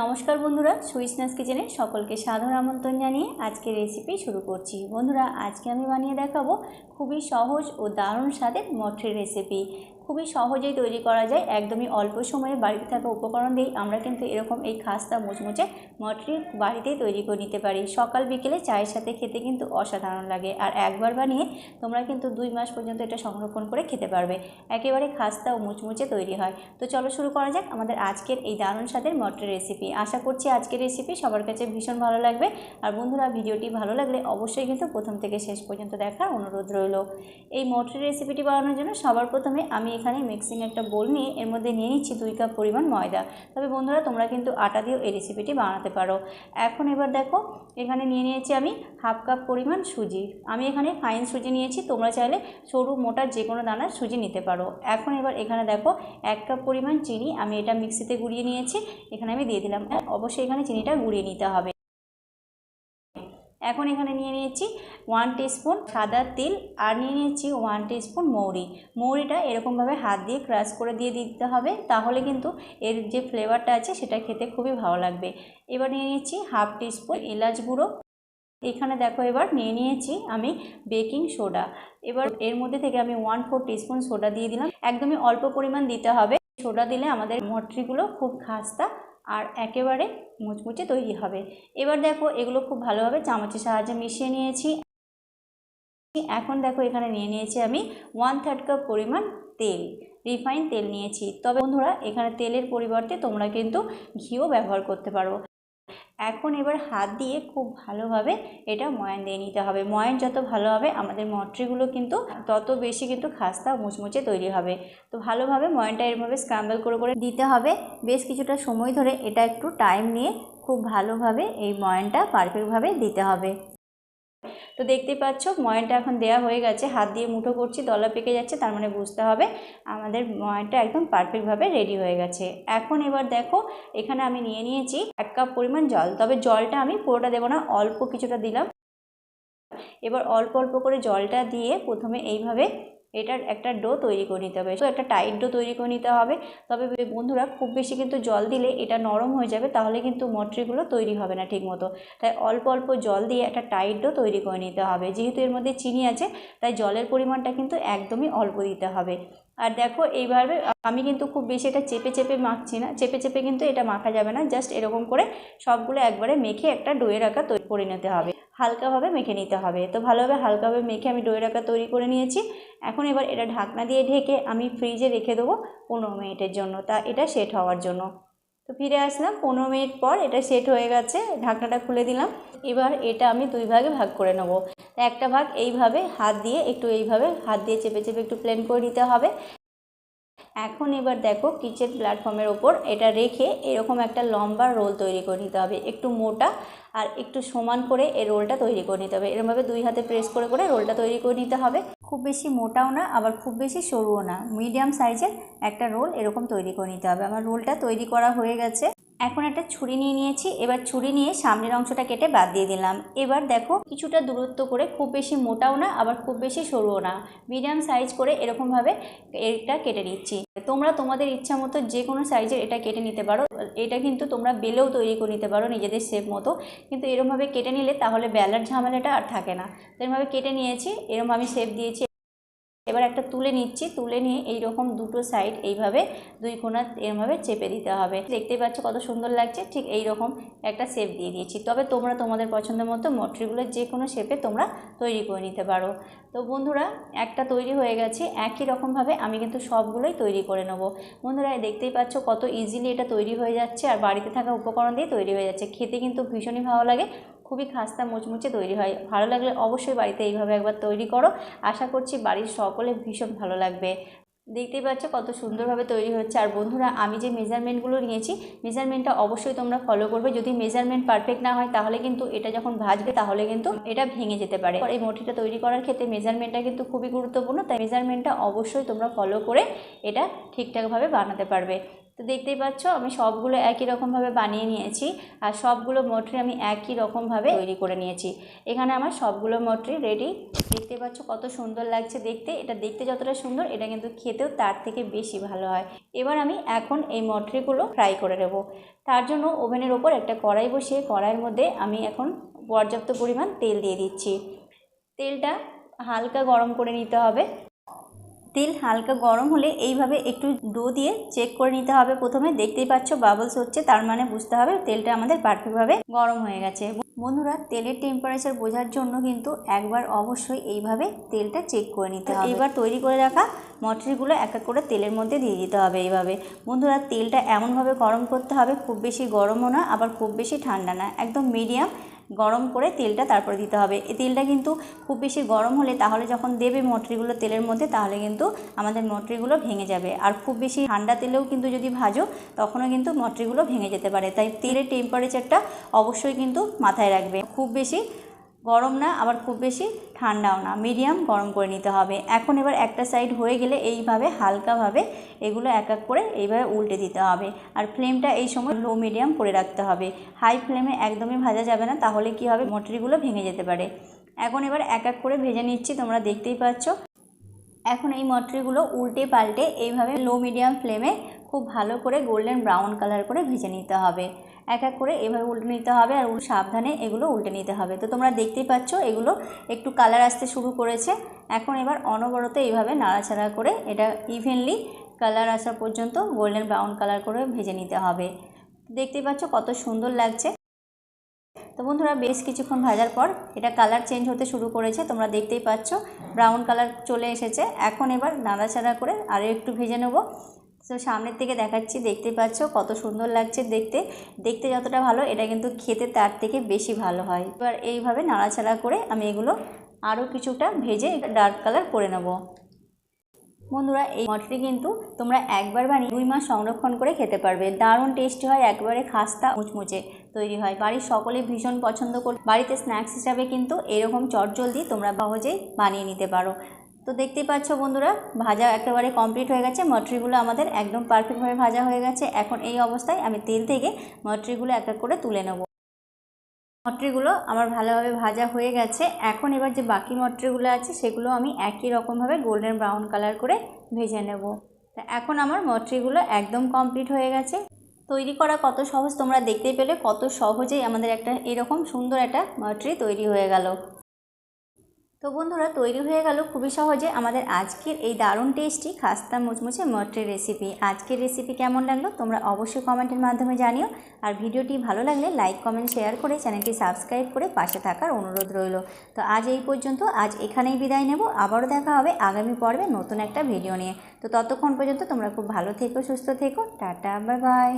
নমস্কার বন্ধুরা, সুইসনাস কিচেনে সকলকে সাধারণ আমন্ত্রণ জানিয়ে আজকে রেসিপি শুরু করছি। বন্ধুরা, আজকে আমি বানিয়ে দেখাবো খুবই সহজ ও দারুণ স্বাদের মঠের রেসিপি খুবই সহজেই তৈরি করা যায়। একদমই অল্প সময়ে বাড়িতে থাকা উপকরণ দিয়েই আমরা কিন্তু এরকম এই খাস্তা মুচমুচে মটরি বাড়িতেই তৈরি করে নিতে পারি। সকাল, বিকেলে চায়ের সাথে খেতে কিন্তু অসাধারণ লাগে। আর একবার বানিয়ে তোমরা কিন্তু দুই মাস পর্যন্ত এটা সংরক্ষণ করে খেতে পারবে। একেবারে খাস্তা ও মুচমুচে তৈরি হয়। তো চলো শুরু করা যাক আমাদের আজকের এই দারুণ স্বাদের মটরের রেসিপি আশা করছি আজকের রেসিপি সবার কাছে ভীষণ ভালো লাগবে। আর বন্ধুরা, ভিডিওটি ভালো লাগলে অবশ্যই কিন্তু প্রথম থেকে শেষ পর্যন্ত দেখার অনুরোধ রইল। এই মটরের রেসিপিটি বানানোর জন্য সবার প্রথমে আমি এখানে মিক্সিং একটা বোল নিয়ে এর মধ্যে নিয়ে নিচ্ছি দুই কাপ পরিমাণ ময়দা। তবে বন্ধুরা, তোমরা কিন্তু আটা দিয়েও এই রেসিপিটি বানাতে পারো। এখন এবার দেখো, এখানে নিয়ে নিয়েছি আমি হাফ কাপ পরিমাণ সুজি। আমি এখানে ফাইন সুজি নিয়েছি, তোমরা চাইলে সরু, মোটা যে কোনো দানার সুজি নিতে পারো। এখন এবার এখানে দেখো, এক কাপ পরিমাণ চিনি আমি এটা মিক্সিতে গুঁড়িয়ে নিয়েছি। এখানে আমি দিয়ে দিলাম। অবশ্যই এখানে চিনিটা গুঁড়িয়ে নিতে হবে। এখন এখানে নিয়ে নিয়েছি ওয়ান স্পুন সাদা তিল আর নিয়ে নিয়েছি ওয়ান স্পুন মৌরি। মৌরিটা এরকমভাবে হাত দিয়ে ক্রাশ করে দিয়ে দিতে হবে, তাহলে কিন্তু এর যে ফ্লেভারটা আছে সেটা খেতে খুবই ভালো লাগবে। এবার নিয়ে নিয়েছি হাফ স্পুন এলাচ গুঁড়ো। এখানে দেখো এবার নিয়ে নিয়েছি আমি বেকিং সোডা এবার এর মধ্যে থেকে আমি ওয়ান ফোর টিস্পুন সোডা দিয়ে দিলাম। একদমই অল্প পরিমাণ দিতে হবে। সোডা দিলে আমাদের মটরিগুলো খুব খাস্তা আর একেবারে মুচমুচে তৈরি হবে। এবার দেখো এগুলো খুব ভালোভাবে চামচের সাহায্যে মিশিয়ে নিয়েছি। এখন দেখো এখানে নিয়ে নিয়েছি আমি ওয়ান থার্ড কাপ পরিমাণ তেল রিফাইন তেল নিয়েছি। তবে বন্ধুরা, এখানে তেলের পরিবর্তে তোমরা কিন্তু ঘিও ব্যবহার করতে পারো। এখন এবার হাত দিয়ে খুব ভালোভাবে এটা ময়ান দিয়ে নিতে হবে। ময়ান যত ভালো হবে, আমাদের মটরিগুলো কিন্তু তত বেশি কিন্তু খাস্তা মুচমুচে তৈরি হবে। তো ভালোভাবে ময়ানটা এরভাবে স্ক্রাম্বল করে করে দিতে হবে। বেশ কিছুটা সময় ধরে এটা একটু টাইম নিয়ে খুব ভালোভাবে এই ময়ানটা পারফেক্টভাবে দিতে হবে। তো দেখতে পাচ্ছ, ময়নটা এখন দেয়া হয়ে গেছে, হাত দিয়ে মুঠো করছি, দলা পেকে যাচ্ছে, তার মানে বুঝতে হবে আমাদের ময়নটা একদম পারফেক্টভাবে রেডি হয়ে গেছে। এখন এবার দেখো, এখানে আমি নিয়ে নিয়েছি এক কাপ পরিমাণ জল, তবে জলটা আমি পুরোটা দেবো না, অল্প কিছুটা দিলাম। এবার অল্প অল্প করে জলটা দিয়ে প্রথমে এইভাবে এটার একটা ডো তৈরি করে নিতে হবে। তো একটা টাইট ডো তৈরি করে নিতে হবে। তবে বন্ধুরা, খুব বেশি কিন্তু জল দিলে এটা নরম হয়ে যাবে, তাহলে কিন্তু মটরিগুলো তৈরি হবে না ঠিকমতো। তাই অল্প অল্প জল দিয়ে একটা টাইট ডো তৈরি করে নিতে হবে। যেহেতু এর মধ্যে চিনি আছে, তাই জলের পরিমাণটা কিন্তু একদমই অল্প দিতে হবে। আর দেখো, এইভাবে আমি কিন্তু খুব বেশি এটা চেপে চেপে মাখছি না। চেপে চেপে কিন্তু এটা মাখা যাবে না। জাস্ট এরকম করে সবগুলো একবারে মেখে একটা ডোয়ের আঁকা তৈরি করে নিতে হবে। হালকাভাবে মেখে নিতে হবে। তো ভালোভাবে হালকাভাবে মেখে আমি ডোয়ের আঁকা তৈরি করে নিয়েছি। এখন এবার এটা ঢাকনা দিয়ে ঢেকে আমি ফ্রিজে রেখে দেবো পনেরো মিনিটের জন্য। তা এটা সেট হওয়ার জন্য। তো ফিরে আসলাম, পনেরো মিনিট পর এটা সেট হয়ে গেছে, ঢাকনাটা খুলে দিলাম। এবার এটা আমি দুই ভাগে ভাগ করে নেব। একটা ভাগ এইভাবে হাত দিয়ে একটু এইভাবে হাত দিয়ে চেপে চেপে একটু প্লেন করে নিতে হবে। এখন এবার দেখো কিচেন প্ল্যাটফর্মের ওপর এটা রেখে এরকম একটা লম্বা রোল তৈরি করে নিতে হবে, একটু মোটা আর একটু সমান করে এই রোলটা তৈরি করে নিতে হবে। এরমভাবে দুই হাতে প্রেস করে করে রোলটা তৈরি করে নিতে হবে। খুব বেশি মোটাও না, আবার খুব বেশি সরুও না। মিডিয়াম সাইজের একটা রোল এরকম তৈরি করে নিতে হবে। আমার রোলটা তৈরি করা হয়ে গেছে। এখন একটা ছুরি নিয়ে নিয়েছি, এবার ছুরি নিয়ে সামনের অংশটা কেটে বাদ দিয়ে দিলাম। এবার দেখো, কিছুটা দূরত্ব করে খুব বেশি মোটাও না, আবার খুব বেশি সরুও না। মিডিয়াম সাইজ করে এরকমভাবে এটা কেটে নিচ্ছি। তোমরা তোমাদের ইচ্ছা মতো যে কোনো সাইজের এটা কেটে নিতে পারো। এটা কিন্তু তোমরা বেলেও তৈরি করে নিতে পারো নিজেদের শেপ মতো। কিন্তু এরমভাবে কেটে নিলে তাহলে বেলার ঝামেলাটা আর থাকে না। এরমভাবে কেটে নিয়েছি, এরম আমি শেপ দিয়েছি এবার একটা তুলে নিচ্ছি। তুলে নিয়ে এই রকম দুটো সাইড এইভাবে দুই কোনা এরভাবে চেপে দিতে হবে। দেখতেই পাচ্ছ কত সুন্দর লাগছে। ঠিক এই রকম একটা শেপ দিয়ে দিয়েছি। তবে তোমরা তোমাদের পছন্দের মতো মটরিগুলো যে কোনো শেপে তোমরা তৈরি করে নিতে পারো। তো বন্ধুরা, একটা তৈরি হয়ে গেছে। একই রকমভাবে আমি কিন্তু সবগুলোই তৈরি করে নেব। বন্ধুরা দেখতেই পাচ্ছ কত ইজিলি এটা তৈরি হয়ে যাচ্ছে। আর বাড়িতে থাকা উপকরণ দিয়ে তৈরি হয়ে যাচ্ছে। খেতে কিন্তু ভীষণই ভালো লাগে। খুবই খাস্তা মুচমুচে তৈরি হয়। ভালো লাগলে অবশ্যই বাড়িতে এইভাবে একবার তৈরি করো। আশা করছি বাড়ির সকলে ভীষণ ভালো লাগবে। দেখতেই পাচ্ছ কত সুন্দরভাবে তৈরি হচ্ছে। আর বন্ধুরা, আমি যে মেজারমেন্টগুলো নিয়েছি, মেজারমেন্টটা অবশ্যই তোমরা ফলো করবে। যদি মেজারমেন্ট পারফেক্ট না হয়, তাহলে কিন্তু এটা যখন ভাজবে, তাহলে কিন্তু এটা ভেঙে যেতে পারে। এই মটিটা তৈরি করার ক্ষেত্রে মেজারমেন্টটা কিন্তু খুবই গুরুত্বপূর্ণ। তাই মেজারমেন্টটা অবশ্যই তোমরা ফলো করে এটা ঠিকঠাকভাবে বানাতে পারবে। তো দেখতেই পাচ্ছ, আমি সবগুলো একই রকমভাবে বানিয়ে নিয়েছি আর সবগুলো মটরি আমি একই রকমভাবে তৈরি করে নিয়েছি। এখানে আমার সবগুলো মটরি রেডি দেখতে পাচ্ছ কত সুন্দর লাগছে দেখতে। এটা দেখতে যতটা সুন্দর, এটা কিন্তু খেতেও তার থেকে বেশি ভালো হয়। এবার আমি এখন এই মটরিগুলো ফ্রাই করে নেব। তার জন্য ওভেনের ওপর একটা কড়াই বসিয়ে কড়াইয়ের মধ্যে আমি এখন পর্যাপ্ত পরিমাণ তেল দিয়ে দিচ্ছি। তেলটা হালকা গরম করে নিতে হবে। তেল হালকা গরম হলে এইভাবে একটু ডো দিয়ে চেক করে নিতে হবে। প্রথমে দেখতেই পাচ্ছ বাবলস হচ্ছে তার মানে বুঝতে হবে তেলটা আমাদের পারফেক্টভাবে গরম হয়ে গেছে। বন্ধুরা তেলের টেম্পারেচার বোঝার জন্য কিন্তু একবার অবশ্যই এইভাবে তেলটা চেক করে নিতে হবে। এবার তৈরি করে রাখা মটরিগুলো এক এক করে তেলের মধ্যে দিয়ে দিতে হবে এইভাবে। বন্ধুরা তেলটা এমনভাবে গরম করতে হবে খুব বেশি গরমও না আবার খুব বেশি ঠান্ডা না একদম মিডিয়াম গরম করে তেলটা তারপরে দিতে হবে। এই তেলটা কিন্তু খুব বেশি গরম হলে তাহলে যখন দেবে মটরিগুলো তেলের মধ্যে, তাহলে কিন্তু আমাদের মটরিগুলো ভেঙে যাবে। আর খুব বেশি ঠান্ডা তেলেও কিন্তু যদি ভাজো, তখনও কিন্তু মটরিগুলো ভেঙে যেতে পারে। তাই তেলের টেম্পারেচারটা অবশ্যই কিন্তু মাথায় রাখবে। খুব বেশি গরম না, আবার খুব বেশি ঠান্ডাও না। মিডিয়াম গরম করে নিতে হবে। এখন এবার একটা সাইড হয়ে গেলে এইভাবে হালকাভাবে এগুলো এক এক করে এইভাবে উল্টে দিতে হবে। আর ফ্লেমটা এই সময় লো মিডিয়াম করে রাখতে হবে। হাই ফ্লেমে একদমই ভাজা যাবে না, তাহলে কি হবে? মটরিগুলো ভেঙে যেতে পারে। এখন এবার এক এক করে ভেজে নিচ্ছি, তোমরা দেখতেই পাচ্ছ। এখন এই মটরিগুলো উল্টে পাল্টে এইভাবে লো মিডিয়াম ফ্লেমে খুব ভালো করে গোল্ডেন ব্রাউন কালার করে ভেজে নিতে হবে। এক এক করে এভাবে উল্টে নিতে হবে আর সাবধানে এগুলো উল্টে নিতে হবে। তো তোমরা দেখতেই পাচ্ছ এগুলো একটু কালার আসতে শুরু করেছে। এখন এবার অনবরত এইভাবে নাড়াচাড়া করে এটা ইভেনলি কালার আসা পর্যন্ত গোল্ডেন ব্রাউন কালার করে ভেজে নিতে হবে। দেখতেই পাচ্ছ কত সুন্দর লাগছে। তো বন্ধুরা, বেশ কিছুক্ষণ ভাজার পর এটা কালার চেঞ্জ হতে শুরু করেছে, তোমরা দেখতেই পাচ্ছ। ব্রাউন কালার চলে এসেছে। এখন এবার নাড়াচাড়া করে আরও একটু ভেজে নেব। তো সামনের থেকে দেখাচ্ছি দেখতে পাচ্ছ কত সুন্দর লাগছে দেখতে। দেখতে যতটা ভালো, এটা কিন্তু খেতে তার থেকে বেশি ভালো হয়। এবার এইভাবে নাড়াচাড়া করে আমি এগুলো আরও কিছুটা ভেজে ডার্ক কালার করে নেব। বন্ধুরা, এই মটরি কিন্তু তোমরা একবার বানিয়ে দুই মাস সংরক্ষণ করে খেতে পারবে। দারুণ টেস্টি হয়, একবারে খাস্তা মুচমুচে তৈরি হয়। বাড়ির সকলে ভীষণ পছন্দ করে বাড়িতে স্ন্যাক্স হিসাবে কিন্তু এরকম চটজলদি তোমরা সহজেই বানিয়ে নিতে পারো। তো দেখতেই পাচ্ছ বন্ধুরা, ভাজা একেবারে কমপ্লিট হয়ে গেছে। মটরিগুলো আমাদের একদম পারফেক্টভাবে ভাজা হয়ে গেছে। এখন এই অবস্থায় আমি তেল থেকে মটরিগুলো এক এক করে তুলে নেব। মটরিগুলো আমার ভালোভাবে ভাজা হয়ে গেছে। এখন এবার যে বাকি মটরিগুলো আছে, সেগুলো আমি একই রকমভাবে গোল্ডেন ব্রাউন কালার করে ভেজে নেব। তা এখন আমার মটরিগুলো একদম কমপ্লিট হয়ে গেছে। তৈরি করা কত সহজ তোমরা দেখতেই পেলে, কত সহজেই আমাদের একটা এরকম সুন্দর একটা মটরি তৈরি হয়ে গেল। তো বন্ধুরা, তৈরি হয়ে গেল খুবই সহজে আমাদের আজকের এই দারুণ টেস্টি খাস্তা মুচমুচে মটরের রেসিপি আজকের রেসিপি কেমন লাগল তোমরা অবশ্যই কমেন্টের মাধ্যমে জানিও। আর ভিডিওটি ভালো লাগলে লাইক কমেন্ট শেয়ার করে চ্যানেলটি সাবস্ক্রাইব করে পাশে থাকার অনুরোধ রইল। তো আজ এই পর্যন্ত, আজ এখানেই বিদায় নেব। আবারও দেখা হবে আগামী পর্বে নতুন একটা ভিডিও নিয়ে। তো ততক্ষণ পর্যন্ত তোমরা খুব ভালো থেকো, সুস্থ থেকো। Tata bye bye